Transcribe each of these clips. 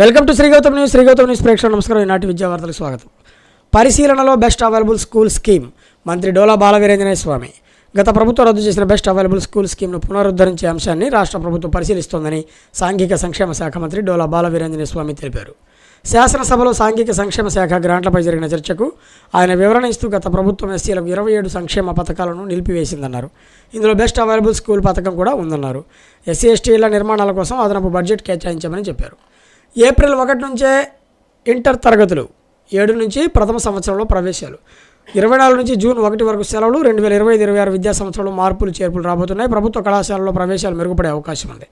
Welcome to Srigautam news Srigautam news ప్రేక్షకులు నమస్కారం. ఈనాటి విద్యావార్తలకు స్వాగతం. పరిశీలనలో బెస్ట్ అవైలబుల్ స్కూల్ స్కీమ్ మంత్రి డోలా బాలవీరేంజనేయ స్వామి. గత ప్రభుత్వం రద్దు చేసిన బెస్ట్ అవైలబుల్ స్కూల్ స్కీమ్ను పునరుద్ధరించే అంశాన్ని రాష్ట్ర ప్రభుత్వం పరిశీలిస్తోందని సాంఘిక సంక్షేమ శాఖ మంత్రి డోలా బాలవీరేంజనేయ స్వామి తెలిపారు. శాసనసభలో సాంఘిక సంక్షేమ శాఖ గ్రాంట్లపై జరిగిన చర్చకు ఆయన వివరణ ఇస్తూ గత ప్రభుత్వం ఎస్సీలకు ఇరవై ఏడు సంక్షేమ పథకాలను నిలిపివేసిందన్నారు. ఇందులో బెస్ట్ అవైలబుల్ స్కూల్ పథకం కూడా ఉందన్నారు. ఎస్సీ ఎస్టీల నిర్మాణాల కోసం అదనపు బడ్జెట్ కేటాయించామని చెప్పారు. ఏప్రిల్ ఒకటి నుంచే ఇంటర్ తరగతులు ఏడు నుంచి ప్రథమ సంవత్సరంలో ప్రవేశాలు. ఇరవై నాలుగు నుంచి జూన్ ఒకటి వరకు సెలవులు రెండు వేల ఇరవై ఐదు ఇరవై ఆరు విద్యా సంవత్సరంలో మార్పులు చేర్పులు రాబోతున్నాయి. ప్రభుత్వ కళాశాలలో ప్రవేశాలు మెరుగుపడే అవకాశం ఉంది.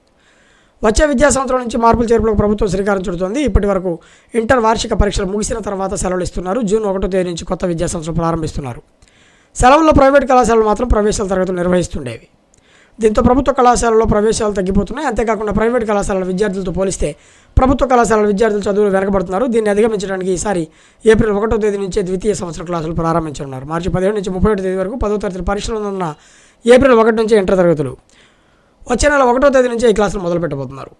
వచ్చే విద్యా సంవత్సరం నుంచి మార్పులు చేర్పులకు ప్రభుత్వం శ్రీకారం చుడుతోంది. ఇప్పటి వరకు ఇంటర్ వార్షిక పరీక్షలు ముగిసిన తర్వాత సెలవులు ఇస్తున్నారు. జూన్ ఒకటో తేదీ నుంచి కొత్త విద్యా సంవత్సరం ప్రారంభిస్తున్నారు. సెలవుల్లో ప్రైవేట్ కళాశాలలు మాత్రం ప్రవేశాల తరగతులు నిర్వహిస్తుండేవి. దీంతో ప్రభుత్వ కళాశాలలో ప్రవేశాలు తగ్గిపోతున్నాయి. అంతేకాకుండా ప్రైవేట్ కళాశాలల విద్యార్థులతో పోలిస్తే ప్రభుత్వ కళాశాలల విద్యార్థులు చదువులు వెనకబడుతున్నారు. దీన్ని అధిగమించడానికి ఈసారి ఏప్రిల్ ఒకటో తేదీ నుంచే ద్వితీయ సంవత్సర క్లాసులు ప్రారంభించనున్నారు. మార్చి పదిహేడు నుంచి ముప్పై ఒకటి తేదీ వరకు పదో తరగతి పరీక్షలు ఉన్న ఏప్రిల్ ఒకటి నుంచి ఇంటర్ తరగతులు. వచ్చే నెల ఒకటో తేదీ నుంచి ఈ క్లాసులు మొదలు పెట్టబోతున్నారు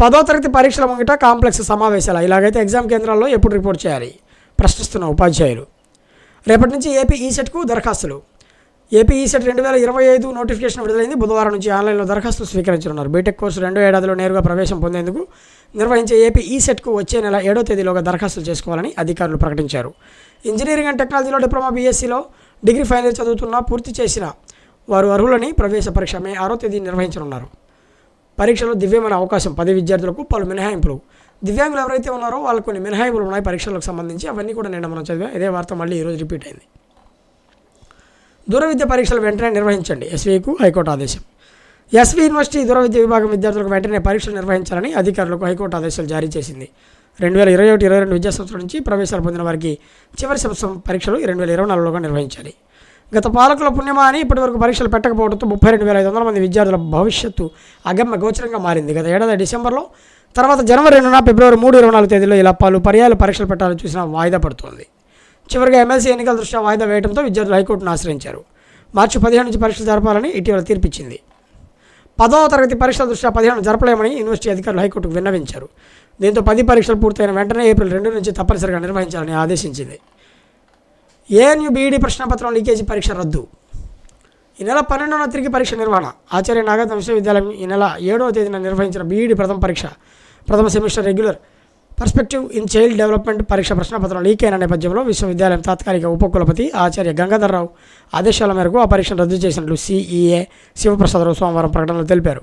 పదో తరగతి పరీక్షల ముంగిట కాంప్లెక్స్ సమావేశాలు. ఇలాగైతే ఎగ్జామ్ కేంద్రాల్లో ఎప్పుడు రిపోర్ట్ చేయాలి? ప్రశ్నిస్తున్న ఉపాధ్యాయులు. రేపటి నుంచి ఏపీ ఈ సెట్కు దరఖాస్తులు. ఏపీ ఈసెట్ సెట్ రెండు వేల ఇరవై ఐదు నోటిఫికేషన్ విడుదలైంది. బుధవారం నుంచి ఆన్లైన్లో దరఖాస్తు స్వీకరించనున్నారు. బీటెక్ కోర్సు రెండో ఏడాదిలో నేరుగా ప్రవేశం పొందేందుకు నిర్వహించే ఏపీ ఈసెట్కు సెట్కు వచ్చే నెల ఏడో తేదీలోగా దరఖాస్తులు చేసుకోవాలని అధికారులు ప్రకటించారు. ఇంజనీరింగ్ అండ్ టెక్నాలజీలో డిప్లొమా బీఎస్సీలో డిగ్రీ ఫైనల్ చదువుతున్న పూర్తి చేసిన వారు అర్హులని ప్రవేశ పరీక్ష మే ఆరో తేదీ నిర్వహించనున్నారు. పరీక్షలో దివ్యమైన అవకాశం పది విద్యార్థులకు పలు మినహాయింపులు. దివ్యాంగులు ఎవరైతే ఉన్నారో వాళ్ళు కొన్ని మినహాయింపులు ఉన్నాయి పరీక్షలకు సంబంధించి. అవన్నీ కూడా నిన్న మనం చదివా. ఇదే వార్త మళ్ళీ ఈరోజు రిపీట్ అయింది. దూర విద్య పరీక్షలు వెంటనే నిర్వహించండి. ఎస్వీకు హైకోర్టు ఆదేశం. ఎస్వీ యూనివర్సిటీ దూర విద్య విభాగం విద్యార్థులకు వెంటనే పరీక్షలు నిర్వహించాలని అధికారులకు హైకోర్టు ఆదేశాలు జారీ చేసింది. రెండు వేల ఇరవై ఒకటి ఇరవై రెండు విద్యా సంవత్సరం నుంచి ప్రవేశాలు పొందిన వారికి చివరి సంవత్సరం పరీక్షలు రెండు వేల ఇరవై నాలుగులోగా నిర్వహించాలి. గత పాలకుల పుణ్యమా అని ఇప్పటివరకు పరీక్షలు పెట్టకపోవడంతో ముప్పై రెండు వేల ఐదు వందల మంది విద్యార్థుల భవిష్యత్తు అగమ్య గోచరంగా మారింది. గత ఏడాది డిసెంబర్లో తర్వాత జనవరి రెండున ఫిబ్రవరి మూడు ఇరవై నాలుగు తేదీలో ఇలా పలు పర్యాలు పరీక్షలు పెట్టాలని చూసినా వాయిదా పడుతోంది. చివరిగా ఎమ్మెల్సీ ఎన్నికల దృష్ట్యా వాయిదా వేయడంతో విద్యార్థులు హైకోర్టును ఆశ్రయించారు. మార్చి పదిహేను నుంచి పరీక్షలు జరపాలని ఇటీవల తీర్పిచ్చింది. పదవ తరగతి పరీక్షల దృష్ట్యా పదిహేను జరపలేమని యూనివర్సిటీ అధికారులు హైకోర్టుకు విన్నవించారు. దీంతో పది పరీక్షలు పూర్తయిన వెంటనే ఏప్రిల్ రెండు నుంచి తప్పనిసరిగా నిర్వహించాలని ఆదేశించింది. ఏఎన్యు బీఈడీ ప్రశ్నపత్రం లీకేజీ పరీక్ష రద్దు. ఈ నెల పన్నెండున తిరిగి పరీక్ష నిర్వహణ. ఆచార్య నాగార్జున విశ్వవిద్యాలయం ఈ నెల ఏడవ తేదీన నిర్వహించిన బీఈడీ ప్రథమ పరీక్ష ప్రథమ semester regular perspective in child development పరీక్ష ప్రశ్నపత్రం లీక్ అయిన నేపథ్యంలో విశ్వవిద్యాలయం తాత్కాలిక ఉపకులపతి ఆచార్య గంగాధర్రావు ఆదేశాల మేరకు ఆ పరీక్షను రద్దు చేసినట్లు సిఈఏ శివప్రసాదరావు సోమవారం ప్రకటనలో తెలిపారు.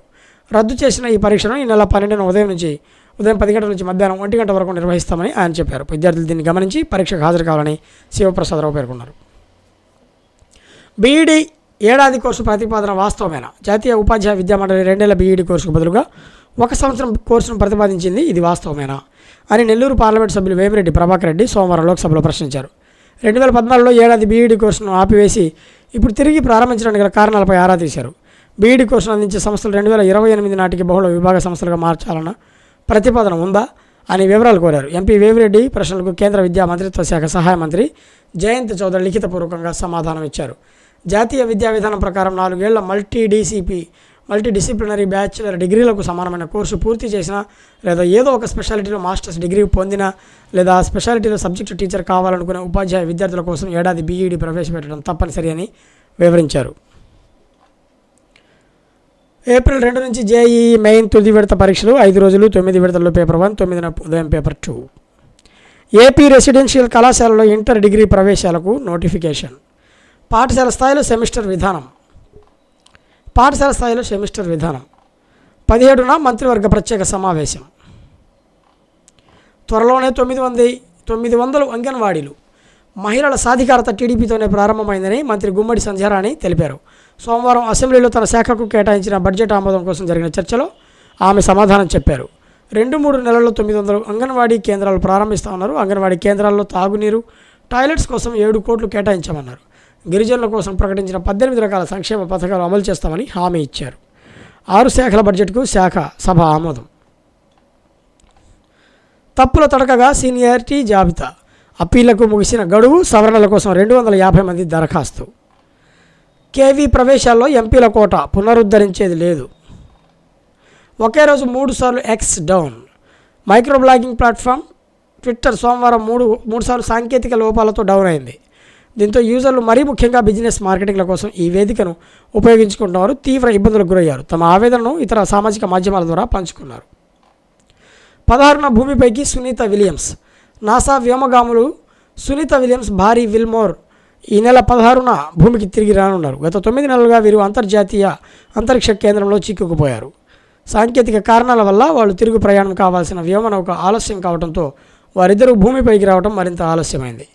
రద్దు చేసిన ఈ పరీక్షను ఈ నెల పన్నెండున ఉదయం నుంచి ఉదయం పది గంటల నుంచి మధ్యాహ్నం ఒంటి గంట వరకు నిర్వహిస్తామని ఆయన చెప్పారు. విద్యార్థులు దీన్ని గమనించి పరీక్షకు హాజరు కావాలని శివప్రసాదరావు పేర్కొన్నారు. బీఈడీ ఏడాది కోర్సు ప్రతిపాదన వాస్తవమేనా? జాతీయ ఉపాధ్యాయ విద్యామండలి రెండేళ్ళ బీఈడీ కోర్సుకు బదులుగా ఒక సంవత్సరం కోర్సును ప్రతిపాదించింది ఇది వాస్తవమేనా? అని నెల్లూరు పార్లమెంట్ సభ్యులు వేమిరెడ్డి ప్రభాకర్ రెడ్డి సోమవారం లోక్సభలో ప్రశ్నించారు. రెండు వేల పద్నాలుగులో ఏడాది బీఈడీ కోర్సును ఆపివేసి ఇప్పుడు తిరిగి ప్రారంభించడానికి గల కారణాలపై ఆరా తీశారు. బీఈడీ కోర్సును అందించే సంస్థలు రెండు వేల ఇరవై ఎనిమిది నాటికి బహుళ విభాగ సంస్థలుగా మార్చాలన్న ప్రతిపాదన ఉందా అని వివరాలు కోరారు. ఎంపీ వేమిరెడ్డి ప్రశ్నలకు కేంద్ర విద్యా మంత్రిత్వ శాఖ సహాయ మంత్రి జయంత్ చౌదరి లిఖితపూర్వకంగా సమాధానం ఇచ్చారు జాతీయ విద్యా విధానం ప్రకారం నాలుగేళ్ళ మల్టీ డీసీపీ మల్టీ డిసిప్లినరీ బ్యాచులర్ డిగ్రీలకు సమానమైన కోర్సు పూర్తి చేసిన లేదా ఏదో ఒక స్పెషాలిటీలో మాస్టర్స్ డిగ్రీ పొందిన లేదా స్పెషాలిటీలో సబ్జెక్టు టీచర్ కావాలనుకునే ఉపాధ్యాయ విద్యార్థుల కోసం ఏడాది బీఈడీ ప్రవేశపెట్టడం తప్పనిసరి అని వివరించారు. ఏప్రిల్ రెండు నుంచి జేఈఈ మెయిన్ తుది విడత పరీక్షలు ఐదు రోజులు తొమ్మిది విడతల్లో పేపర్ వన్ తొమ్మిదిన ఉదయం పేపర్ టూ. ఏపీ రెసిడెన్షియల్ కళాశాలలో ఇంటర్ డిగ్రీ ప్రవేశాలకు నోటిఫికేషన్. పాఠశాల స్థాయిలో సెమిస్టర్ విధానం. పాఠశాల స్థాయిలో సెమిస్టర్ విధానం. పదిహేడున మంత్రివర్గ ప్రత్యేక సమావేశం. త్వరలోనే తొమ్మిది వంది తొమ్మిది వందలు అంగన్వాడీలు. మహిళల సాధికారత టీడీపీతోనే ప్రారంభమైందని మంత్రి గుమ్మడి సంధ్యారాణి తెలిపారు. సోమవారం అసెంబ్లీలో తన శాఖకు కేటాయించిన బడ్జెట్ ఆమోదం కోసం జరిగిన చర్చలో ఆమె సమాధానం చెప్పారు. రెండు మూడు నెలల్లో తొమ్మిది వందలు అంగన్వాడీ కేంద్రాలు ప్రారంభిస్తామన్నారు. అంగన్వాడీ కేంద్రాల్లో తాగునీరు టాయిలెట్స్ కోసం ఏడు కోట్లు కేటాయించామన్నారు. గిరిజనుల కోసం ప్రకటించిన పద్దెనిమిది రకాల సంక్షేమ పథకాలు అమలు చేస్తామని హామీ ఇచ్చారు. ఆరు శాఖల బడ్జెట్కు శాఖ సభ ఆమోదం. తప్పుల తడకగా సీనియారిటీ జాబితా. అప్పీళ్ళకు ముగిసిన గడువు సవరణల కోసం రెండు వందల యాభై మంది దరఖాస్తు. కేవీ ప్రవేశాల్లో ఎంపీల కోట పునరుద్ధరించేది లేదు. ఒకే రోజు మూడు సార్లు X down microblogging platform Twitter సోమవారం మూడు మూడు సార్లు సాంకేతిక లోపాలతో డౌన్ అయింది. దీంతో యూజర్లు మరీ ముఖ్యంగా బిజినెస్ మార్కెటింగ్ల కోసం ఈ వేదికను ఉపయోగించుకుంటున్నవారు తీవ్ర ఇబ్బందులకు గురయ్యారు. తమ ఆవేదనను ఇతర సామాజిక మాధ్యమాల ద్వారా పంచుకున్నారు. పదహారున భూమిపైకి సునీత విలియమ్స్. నాసా వ్యోమగాములు సునీత విలియమ్స్ భారీ విల్మోర్ ఈ నెల పదహారున భూమికి తిరిగి రానున్నారు. గత తొమ్మిది నెలలుగా వీరు అంతర్జాతీయ అంతరిక్ష కేంద్రంలో చిక్కుకుపోయారు. సాంకేతిక కారణాల వల్ల వాళ్ళు తిరుగు ప్రయాణం కావాల్సిన వ్యోమనౌక ఆలస్యం కావడంతో వారిద్దరూ భూమిపైకి రావడం మరింత ఆలస్యమైంది.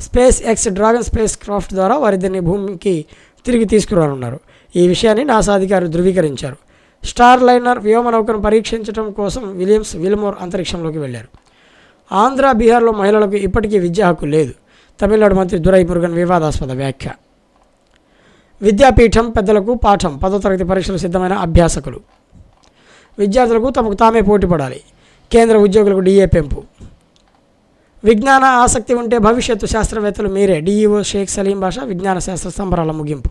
SpaceX Dragon spacecraft ద్వారా వారిద్దరిని భూమికి తిరిగి తీసుకురానున్నారు. ఈ విషయాన్ని నాసా అధికారులు ధృవీకరించారు. స్టార్ లైనర్ వ్యోమనౌకను పరీక్షించడం కోసం విలియమ్స్ విల్మోర్ అంతరిక్షంలోకి వెళ్ళారు ఆంధ్ర బీహార్లో మహిళలకు ఇప్పటికీ విద్యా హక్కు లేదు. తమిళనాడు మంత్రి దురై మురుగన్ వివాదాస్పద వ్యాఖ్య. విద్యాపీఠం పెద్దలకు పాఠం పదో తరగతి పరీక్షలు సిద్ధమైన అభ్యాసకులు. విద్యార్థులకు తమకు తామే పోటీపడాలి. కేంద్ర ఉద్యోగులకు డిఏ పెంపు. విజ్ఞాన ఆసక్తి ఉంటే భవిష్యత్తు శాస్త్రవేత్తలు మీరే. డిఈఓ షేక్ సలీం బాషా విజ్ఞాన శాస్త్ర సంబరాల ముగింపు.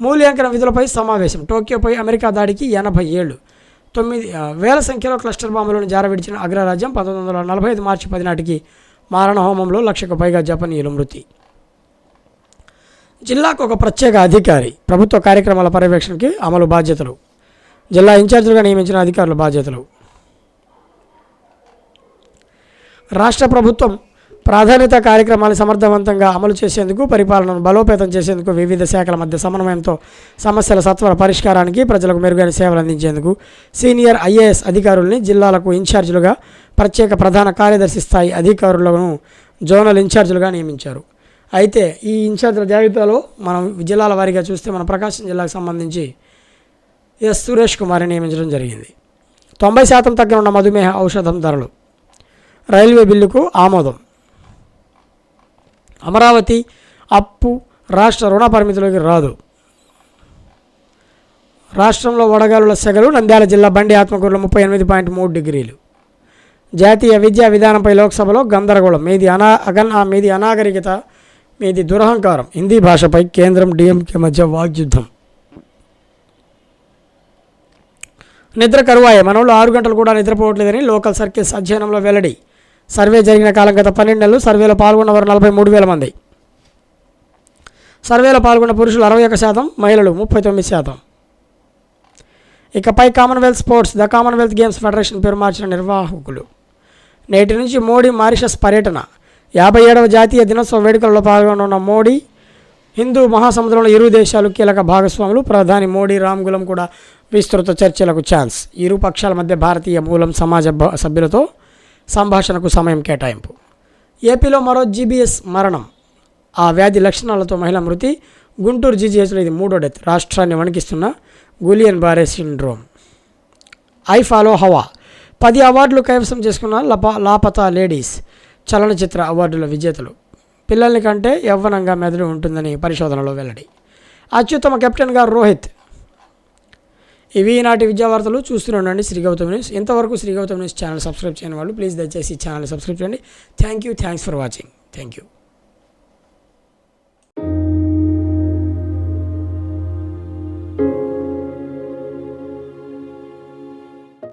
మూల్యాంకన విధులపై సమావేశం. టోక్యోపై అమెరికా దాడికి ఎనభై ఏళ్ళు. తొమ్మిది వేల సంఖ్యలో క్లస్టర్ బాంబులను జారవిడిచిన అగ్రరాజ్యం పంతొమ్మిది వందల నలభై ఐదు మార్చి పది నాటికి మారణ హోమంలో లక్షకు పైగా జపనీయులు మృతి. జిల్లాకు ఒక ప్రత్యేక అధికారి. ప్రభుత్వ కార్యక్రమాల పర్యవేక్షణకి అమలు బాధ్యతలు. జిల్లా ఇన్ఛార్జీలుగా నియమించిన అధికారుల బాధ్యతలు. రాష్ట్ర ప్రభుత్వం ప్రాధాన్యత కార్యక్రమాలు సమర్థవంతంగా అమలు చేసేందుకు పరిపాలనను బలోపేతం చేసేందుకు వివిధ శాఖల మధ్య సమన్వయంతో సమస్యల సత్వర పరిష్కారానికి ప్రజలకు మెరుగైన సేవలు అందించేందుకు సీనియర్ ఐఏఎస్ అధికారుల్ని జిల్లాలకు ఇన్ఛార్జీలుగా ప్రత్యేక ప్రధాన కార్యదర్శి స్థాయి అధికారులను జోనల్ ఇన్ఛార్జీలుగా నియమించారు. అయితే ఈ ఇన్ఛార్జీల జాబితాలో మనం జిల్లాల వారీగా చూస్తే మన ప్రకాశం జిల్లాకు సంబంధించి ఎస్ సురేష్ కుమార్ని నియమించడం జరిగింది. తొంభై శాతం తగ్గనున్న మధుమేహ ఔషధం ధరలు రైల్వే బిల్లుకు ఆమోదం. అమరావతి అప్పు రాష్ట్ర రుణ పరిమితిలోకి రాదు. రాష్ట్రంలో వడగాలుల సెగలు నంద్యాల జిల్లా బండి ఆత్మకూరులో ముప్పై ఎనిమిది పాయింట్ మూడు డిగ్రీలు. జాతీయ విద్యా విధానంపై లోక్సభలో గందరగోళం. మీది అనా అగన్ ఆ మీది అనాగరికత మీది దురహంకారం. హిందీ భాషపై కేంద్రం డిఎంకే మధ్య వాగ్యుద్ధం. నిద్ర కరువాయే. మనోళ్ళు ఆరు గంటలు కూడా నిద్రపోవట్లేదని లోకల్ సర్కిల్స్ అధ్యయనంలో వెల్లడి. సర్వే జరిగిన కాలం గత పన్నెండు నెలలు సర్వేలో పాల్గొన్న వారు నలభై మూడు వేల మంది. సర్వేలో పాల్గొన్న పురుషులు అరవై ఒక శాతం మహిళలు ముప్పై తొమ్మిది శాతం. ఇకపై Commonwealth Sports the Commonwealth Games Federation పేరు మార్చిన నిర్వాహకులు. నేటి నుంచి మోడీ మారిషస్ పర్యటన. యాభై ఏడవ జాతీయ దినోత్సవ వేడుకల్లో పాల్గొనున్న మోడీ హిందూ మహాసముద్రంలో ఇరు దేశాలు కీలక భాగస్వాములు. ప్రధాని మోడీ రామ్గులం కూడా విస్తృత చర్చలకు ఛాన్స్. ఇరు పక్షాల మధ్య భారతీయ మూలం సమాజ సభ్యులతో సంభాషణకు సమయం కేటాయింపు. ఏపీలో మరో జీబీఎస్ మరణం. ఆ వ్యాధి లక్షణాలతో మహిళ మృతి. గుంటూరు జీజీహెచ్లో ఇది మూడో డెత్. రాష్ట్రాన్ని వణికిస్తున్న గులియన్ బారే సిండ్రోమ్. ఐ ఫాలో హవా. పది అవార్డులు కైవసం చేసుకున్న లపా లాపతా లేడీస్ చలనచిత్ర అవార్డుల విజేతలు. పిల్లల్ని కంటే యవ్వనంగా మెదడు ఉంటుందని పరిశోధనలో వెల్లడి. అత్యుత్తమ కెప్టెన్గా రోహిత్ ఇవి ఈనాటి విద్యా వార్తలు చూస్తూనే ఉండండి. శ్రీ గౌతమ్ న్యూస్. ఇంతవరకు Shri Gautam News channel subscribe చేయని వాళ్ళు ప్లీజ్ దయచేసి ఛానల్ సబ్స్క్రైబ్ చేయండి. Thank you. Thanks for watching. Thank you.